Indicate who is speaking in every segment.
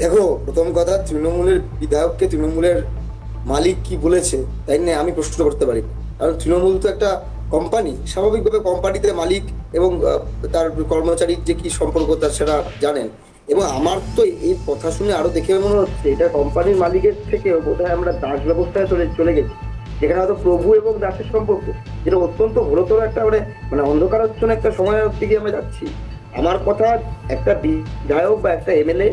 Speaker 1: দেখো, প্রথম কথা, তৃণমূলের বিধায়ককে তৃণমূলের মালিক কি বলেছে, তাই নিয়ে আমি প্রশ্ন করতে পারি। কারণ তৃণমূল তো একটা কোম্পানি স্বাভাবিকভাবে কোম্পানিতে মালিক এবং তার কর্মচারীর যে কি সম্পর্ক তার সেটা জানেন। এবং আমার তো এই কথা শুনে আরও দেখে মনে হচ্ছে, এটা কোম্পানির মালিকের থেকে বোধহয় আমরা দাস ব্যবস্থায় চলে চলে গেছি। যেখানে হয়তো প্রভু এবং দাসের সম্পর্ক, যেটা অত্যন্ত ঘোরতর একটা মানে মানে অন্ধকারাচ্ছন্ন একটা সময়ের দিকে আমরা যাচ্ছি। আমার কথা একটা বিধায়ক বা একটা এমএলএ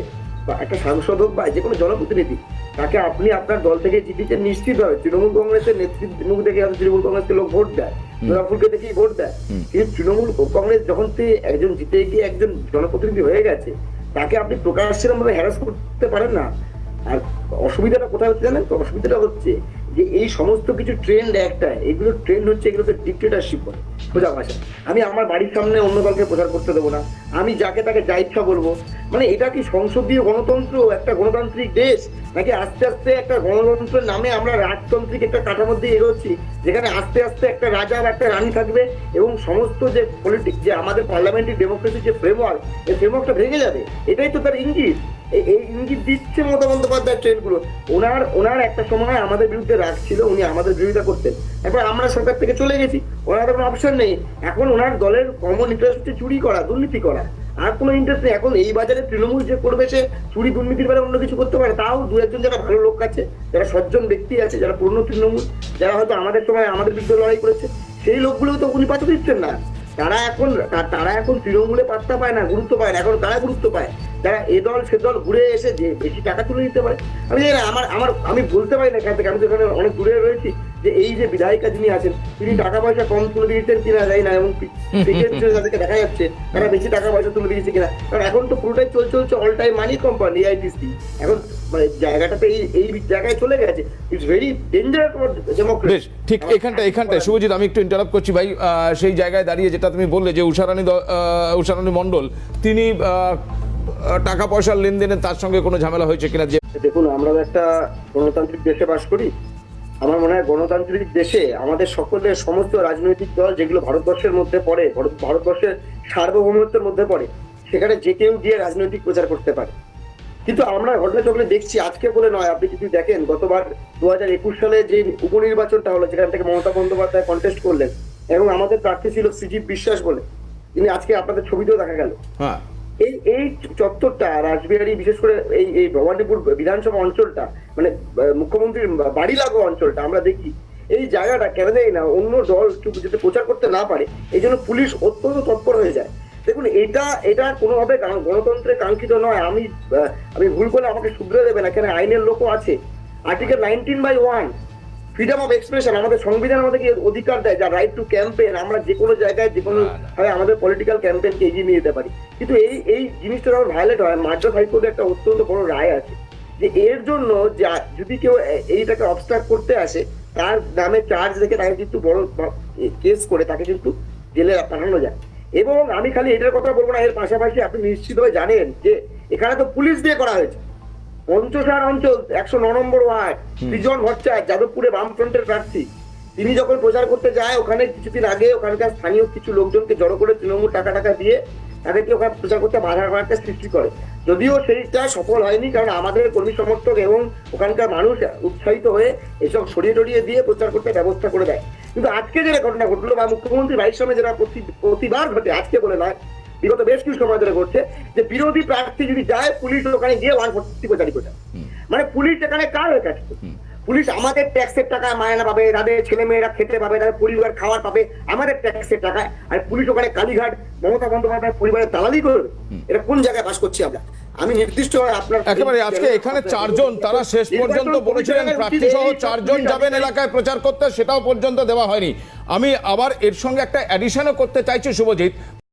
Speaker 1: বা একটা সাংসদ হোক বা যে কোনো জনপ্রতিনিধি তাকে আপনি আপনার দল থেকে জিতেছেন নিশ্চিতভাবে তৃণমূল কংগ্রেসের নেতৃত্ব মুখ দেখে হয়তো তৃণমূল কংগ্রেসকে লোক ভোট দেয় জোড়াফুলকে দেখেই ভোট দেয়। কিন্তু তৃণমূল কংগ্রেস যখন একজন জিতে গিয়ে একজন জনপ্রতিনিধি হয়ে গেছে তাকে আপনি প্রকাশ্যে ভাবে হ্যারাস করতে পারেন না। আর অসুবিধাটা কোথায় হচ্ছে জানেন তো? অসুবিধাটা হচ্ছে যে এই সমস্ত কিছু ট্রেন্ড একটা এগুলো ট্রেন্ড হচ্ছে এগুলোকে ডিক্টেটারশিপ বলে। সোজা ভাষা আমি আমার বাড়ির সামনে অন্য দলকে প্রচার করতে দেবো না। আমি যাকে তাকে যা ইচ্ছা বলব মানে এটা কি সংসদীয় গণতন্ত্র, একটা গণতান্ত্রিক দেশ? নাকি আস্তে আস্তে একটা গণতন্ত্রের নামে আমরা রাজতান্ত্রিক একটা কাঠামোর দিয়ে এগোচ্ছি, যেখানে আস্তে আস্তে একটা রাজা আর একটা রানী থাকবে এবং সমস্ত যে পলিটিক্স যে আমাদের পার্লামেন্টারি ডেমোক্রেসির যে ফ্রেমওয়ার্ক এই ফ্রেমওয়ার্কটা ভেঙে যাবে? এটাই তো তার ইঙ্গিত। এই- ইঙ্গিত দিচ্ছে মমতা বন্দ্যোপাধ্যায়ের ট্রেনগুলো ওনার ওনার একটা সময় আমাদের বিরুদ্ধে রাগ ছিল, উনি আমাদের বিরোধিতা করতেন। এরপর আমরা সরকার থেকে চলে গেছি। ওনার কোনো অপশন নেই। এখন ওনার দলের কমন ইন্টারেস্ট চুরি করা, দুর্নীতি করা। আর কোনো ইন্টারেস্ট নেই। এখন এই বাজারে তৃণমূল যে করবে, সে চুরি দুর্নীতির বেলা অন্য কিছু করতে পারে। তাও দু একজন যারা ভালো লোক আছে, যারা সজ্জন ব্যক্তি আছে, যারা পূর্ণ তৃণমূল, যারা হয়তো আমাদের সময় আমাদের বিরুদ্ধে লড়াই করেছে, সেই লোকগুলো তো উনি পাত্র দিচ্ছেন না। তারা এখন তারা এখন তৃণমূলে পাত্তা পায় না, গুরুত্ব পায় না। এখন তারা গুরুত্ব পায়? যারা এ দল সে দল ঘুরে এসে যে বেশি টাকা তুলে দিতে পারে। আমি জানি না আমার আমার আমি বলতে পারি না এখান থেকে আমি তো এখানে অনেক দূরে রয়েছি যে এই যে বিধায়িকা যিনি আছেন তিনি টাকা পয়সা কম তুলে দিয়েছেন কিনা যাই না এবং যাদেরকে দেখা যাচ্ছে তারা বেশি টাকা পয়সা তুলে দিয়েছে কিনা। কারণ এখন তো পুরোটাই চলছে চলছে all time money company ITC এখন মানে জায়গাটাতে এই এই জায়গায় চলে গেছে। It's very dangerous for democracy
Speaker 2: বেশ ঠিক এখানটা এখানটায়। শুভজিৎ আমি একটু ইন্টারাপ্ট করছি ভাই। সেই জায়গায় দাঁড়িয়ে যেটা তুমি বললে যে উষারানী উষারানী মণ্ডল তিনি টাকা পয়সার লেনদেনে তার সঙ্গে কোনো ঝামেলা হয়েছে কিনা যে
Speaker 1: দেখুন আমরা একটা গণতান্ত্রিক দেশে বাস করি। আমার মনে হয় গণতান্ত্রিক দেশে আমাদের সকলের সমস্ত রাজনৈতিক দল যেগুলো ভারতবর্ষের মধ্যে পড়ে ভারত- ভারতবর্ষের সার্বভৌমত্বের মধ্যে পড়ে সেখানে যে কেউ গিয়ে রাজনৈতিক প্রচার করতে পারে। কিন্তু আমরা ঘটনা চক্রে দেখছি আজকে বলে নয় আপনি যদি দেখেন গতবার দু হাজার একুশ সালে যে উপনির্বাচনটা হলো যেখান থেকে মমতা বন্দ্যোপাধ্যায় কন্টেস্ট করলেন এবং আমাদের প্রার্থী ছিল সৃজিব বিশ্বাস বলে তিনি আজকে আপনাদের ছবিতেও দেখা গেল।
Speaker 2: হ্যাঁ।
Speaker 1: এই এই চত্বরটা রাসবিহারী বিশেষ করে এই এই ভবানীপুর বিধানসভা অঞ্চলটা মানে মুখ্যমন্ত্রীর বাড়ি লাগো অঞ্চলটা আমরা দেখি এই জায়গাটা কেন দেয় না অন্য দল যাতে প্রচার করতে না পারে এই জন্য পুলিশ অত্যন্ত তৎপর হয়ে যায়। দেখুন এটা এটা কোনোভাবে গণ- গণতন্ত্রে কাঙ্ক্ষিত নয় আমি আমি ভুল করলে আমাকে শুধরে দেবে না কেন আইনের লোকও আছে। Article nineteen by one freedom of expression আমাদের সংবিধান আমাদেরকে অধিকার দেয় যা রাইট টু ক্যাম্পেন আমরা যে কোনো জায়গায় যে কোনো ভাবে আমাদের পলিটিক্যাল ক্যাম্পেনকে এগিয়ে নিয়ে যেতে পারি। কিন্তু এই এই জিনিসটা যখন ভায়োলেট হয় মাদ্রাস হাইকোর্টে একটা অত্যন্ত বড় রায় আছে যে এর জন্য যদি কেউ এইটাকে অবস্ট্রাক্ট করতে আসে তার নামে চার্জ রেখে তাকে কিন্তু বড় কেস করে তাকে কিন্তু জেলে পাঠানো যায়। এবং আমি খালি এটার কথা বলব না এর পাশাপাশি আপনি নিশ্চিতভাবে জানেন যে এখানে তো পুলিশ দিয়ে করা হয়েছে। পঞ্চসার অঞ্চল একশো ন নম্বর ওয়ার্ড সৃজন ভট্টাচার্য যাদবপুরে বামফ্রন্টের প্রার্থী। তিনি যখন প্রচার করতে যায় ওখানে কিছুদিন আগে ওখানকার স্থানীয় কিছু লোকজনকে জড়ো করে তৃণমূল টাকা টাকা দিয়ে তাদেরকে ওখানে প্রচার করতে বাধা একটা সৃষ্টি করে যদিও সেইটা সফল হয়নি কারণ আমাদের কর্মী সমর্থক এবং ওখানকার মানুষ উৎসাহিত হয়ে এসব সরিয়ে টরিয়ে দিয়ে প্রচার করতে ব্যবস্থা করে দেয় কিন্তু আজকে যেটা ঘটনা ঘটলো বা মুখ্যমন্ত্রী বাড়ির সামনে যেটা প্রতি- প্রতিবার ঘটে আজকে বলে নয় বিগত বেশ কিছু সময় ধরে ঘটছে যে বিরোধী প্রার্থী যদি যায় পুলিশ ওখানে গিয়ে ওয়ান ফোর্টি প্রচারি করে। মানে পুলিশ এখানে কার হয়ে কাজ করছে? পুলিশ আমাদের ট্যাক্সের টাকা মায়না পাবে তাদের ছেলে মেয়েরা খেতে পাবে তাদের পরিবার খাবার পাবে আমাদের ট্যাক্সের টাকায় আর পুলিশ ওখানে কালীঘাট মমতা বন্দ্যোপাধ্যায় পরিবারের দালালি করবে এটা কোন জায়গায় বাস করছি আমরা? আমি নির্দিষ্ট আপনার
Speaker 2: একেবারে আজকে এখানে চারজন তারা শেষ পর্যন্ত বলেছিলেন প্রার্থী সহ চারজন যাবেন এলাকায় প্রচার করতে সেটাও পর্যন্ত দেওয়া হয়নি। আমি আবার এর সঙ্গে একটা অ্যাডিশনও করতে চাইছি শুভজিৎ।